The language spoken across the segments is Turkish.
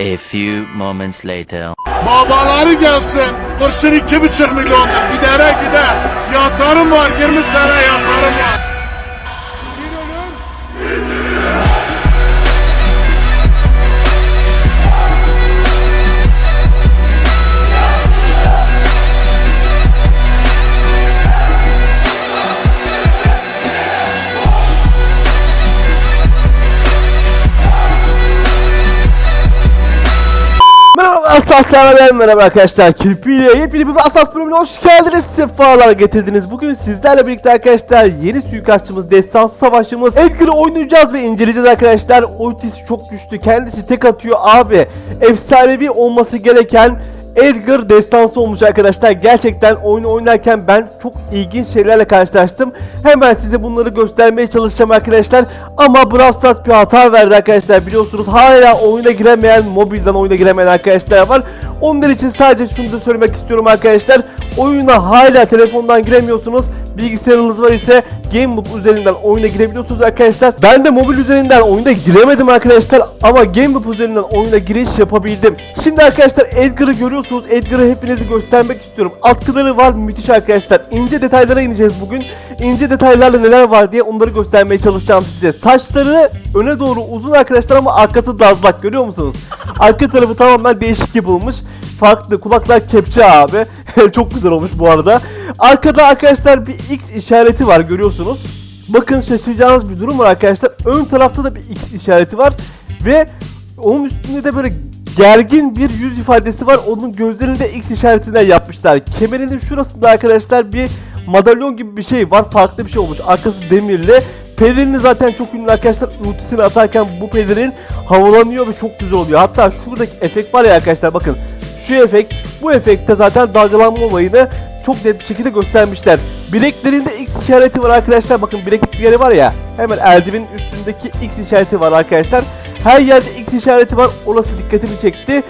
A few moments later. Babaları gelsin. Kurşun iki buçuk milyondur. Gidere gider. Yatarım var. 20 sene yatarım var. Merhaba Asas severler merhaba arkadaşlar. Kirpi'yle yepyeni bir Asas bölümüne hoş geldiniz. Sefalar getirdiniz. Bugün sizlerle birlikte arkadaşlar yeni suikastçımız Destan Savaşçımız. Edgar'ı oynayacağız ve inceleyeceğiz arkadaşlar. Ultisi çok güçlü. Kendisi tek atıyor. Abi Efsanevi olması gereken Edgar destansı olmuş arkadaşlar. Gerçekten oyunu oynarken ben çok ilginç şeylerle karşılaştım. Hemen size bunları göstermeye çalışacağım arkadaşlar. Ama Brawl Stars bir hata verdi arkadaşlar. Biliyorsunuz hala oyuna giremeyen, mobilden oyuna giremeyen arkadaşlar var. Onlar için sadece şunu da söylemek istiyorum arkadaşlar. Oyuna hala telefondan giremiyorsunuz. Bilgisayarınız var ise Game Loop üzerinden oyuna girebiliyorsunuz arkadaşlar. Ben de mobil üzerinden oyuna giremedim arkadaşlar ama Game Loop üzerinden oyuna giriş yapabildim. Şimdi arkadaşlar Edgar'ı görüyorsunuz. Edgar'ı hepinizi göstermek istiyorum. Atkıları var müthiş arkadaşlar. İnce detaylara ineceğiz bugün. İnce detaylarla neler var diye onları göstermeye çalışacağım size. Saçları öne doğru uzun arkadaşlar ama arkası dazlak görüyor musunuz? Arka tarafı tamamen değişik yapılmış. Farklı kulaklar kepçe abi. Çok güzel olmuş bu arada. Arkada arkadaşlar bir X işareti var görüyorsunuz. Bakın şaşıracağınız bir durum var arkadaşlar. Ön tarafta da bir X işareti var. Ve onun üstünde de böyle gergin bir yüz ifadesi var. Onun gözlerini de X işaretinden yapmışlar. Kemerinin şurasında arkadaşlar bir madalyon gibi bir şey var. Farklı bir şey olmuş. Arkası demirli. Pelerini zaten çok ünlü arkadaşlar. Ultisini atarken bu pelerin havalanıyor ve çok güzel oluyor. Hatta şuradaki efekt var ya arkadaşlar bakın. Şu efekt, bu efekte zaten dalgalanma olayını çok net bir şekilde göstermişler. Bileklerinde X işareti var arkadaşlar. Bakın bileklikleri var ya. Hemen eldivenin üstündeki X işareti var arkadaşlar. Her yerde X işareti var. Orası dikkatimi çekti.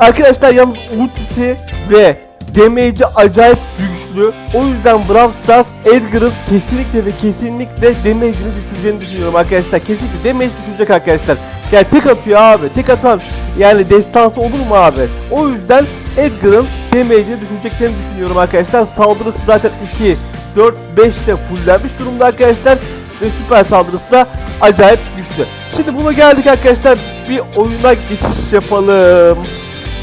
Arkadaşlar yalnız ultisi ve damage'i acayip güçlü. O yüzden Brawl Stars Edgar'ın kesinlikle ve kesinlikle damage'ini düşüreceğini düşünüyorum arkadaşlar. Kesinlikle damage düşürecek arkadaşlar. Yani tek atıyor abi. Tek atan yani destansı olur mu abi? O yüzden Edgar'ın damage'ini düşüreceklerini düşünüyorum arkadaşlar. Saldırısı zaten 2, 4, 5 de fulllenmiş durumda arkadaşlar. Ve süper saldırısı da acayip güçlü. Şimdi buna geldik arkadaşlar. Bir oyuna geçiş yapalım.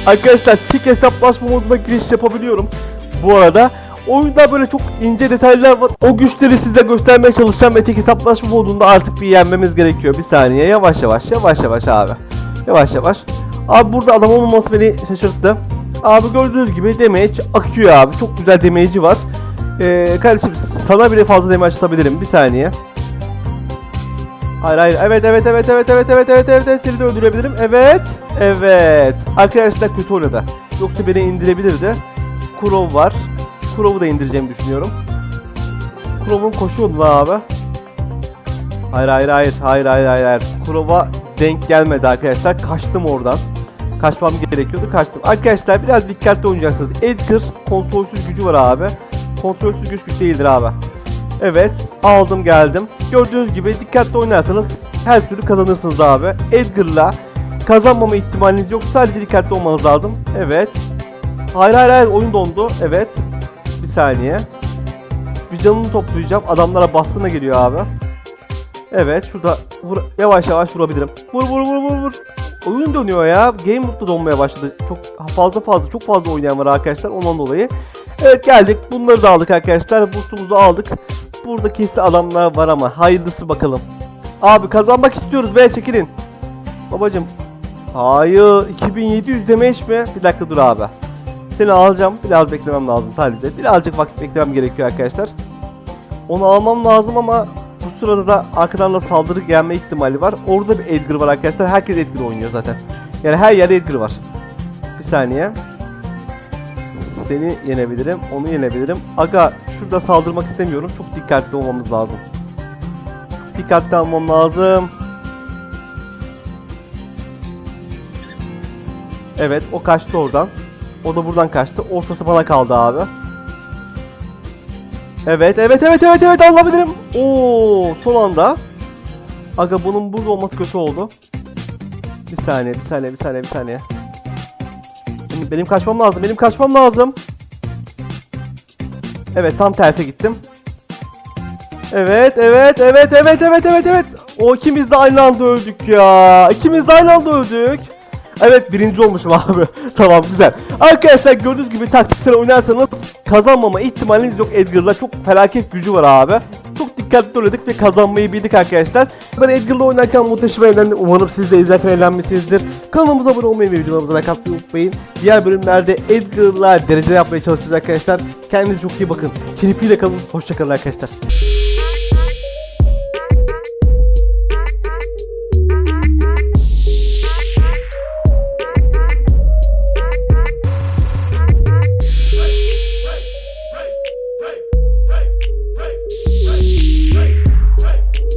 Arkadaşlar tek hesaplaşma moduna giriş yapabiliyorum. Bu arada oyunda böyle çok ince detaylar var. O güçleri size göstermeye çalışacağım ve tek hesaplaşma modunda artık bir yenmemiz gerekiyor. Bir saniye yavaş yavaş yavaş yavaş abi. Yavaş yavaş. Abi burada adam olmaması beni şaşırttı. Abi gördüğünüz gibi damage akıyor abi. Çok güzel damage'i var. Ee, kardeşim sana bile fazla damage atabilirim. Bir saniye. Hayır hayır. Evet evet evet evet evet evet evet evet. Evet seni de öldürebilirim. Evet evet. Arkadaşlar kötü oynadı. Yoksa beni indirebilirdi. Kurov var. Kurov'u da indireceğimi düşünüyorum. Kurov'un koşu yolu abi. Hayır hayır hayır. Hayır hayır hayır Kurov'a denk gelmedi arkadaşlar. Kaçtım oradan Kaçmam gerekiyordu kaçtım Arkadaşlar biraz dikkatli oynayacaksınız Edgar kontrolsüz gücü var abi Kontrolsüz güç güç değildir abi Evet aldım geldim. Gördüğünüz gibi dikkatli oynarsanız her türlü kazanırsınız abi. Edgar'la kazanmama ihtimaliniz yok. Sadece dikkatli olmanız lazım. Evet. Hayır hayır hayır oyun dondu. Evet. Bir saniye. Bir canını toplayacağım. Adamlara baskına geliyor abi. Evet şurada vur, yavaş yavaş vurabilirim. Vur vur vur vur vur. Oyun dönüyor ya. Game Mode'da donmaya başladı. Çok fazla fazla çok fazla oynayan var arkadaşlar ondan dolayı. Evet geldik. Bunları da aldık arkadaşlar. Boostumuzu aldık. Burada kesin adamlar var ama hayırlısı bakalım. Abi kazanmak istiyoruz be çekilin. Babacım. Hayır 2700 demeç mi? Bir dakika dur abi. Seni alacağım. Biraz beklemem lazım sadece. Birazcık vakit beklemem gerekiyor arkadaşlar. Onu almam lazım ama sırada da arkadan da saldırı gelme ihtimali var. Orada bir Edgar var arkadaşlar. Herkes Edgar oynuyor zaten. Yani her yerde Edgar var. Bir saniye. Seni yenebilirim. Onu yenebilirim. Aga şurada saldırmak istemiyorum. Çok dikkatli olmamız lazım. Çok dikkatli olmam lazım. Evet o kaçtı oradan. O da buradan kaçtı. Ortası bana kaldı abi. Evet evet evet evet evet alabilirim. Oo son anda. Aga bunun burada olması kötü oldu. Bir saniye, bir saniye, bir saniye, bir saniye. Benim, benim kaçmam lazım, benim kaçmam lazım. Evet, tam terse gittim. Evet, evet, evet, evet, evet, evet, evet. O ikimiz de aynı anda öldük ya. İkimiz de aynı anda öldük. Evet birinci olmuşum abi. tamam güzel. Arkadaşlar gördüğünüz gibi taktiksel oynarsanız kazanmama ihtimaliniz yok Edgar'la. Çok felaket gücü var abi. Çok dikkatli oynadık ve kazanmayı bildik arkadaşlar. Ben Edgar'la oynarken muhteşem eğlendim. Umarım siz de izlerken eğlenmişsinizdir. Kanalımıza abone olmayı ve videolarımıza like atmayı unutmayın. Diğer bölümlerde Edgar'la derece yapmaya çalışacağız arkadaşlar. Kendinize çok iyi bakın. Kirpiyle kalın. Hoşçakalın arkadaşlar.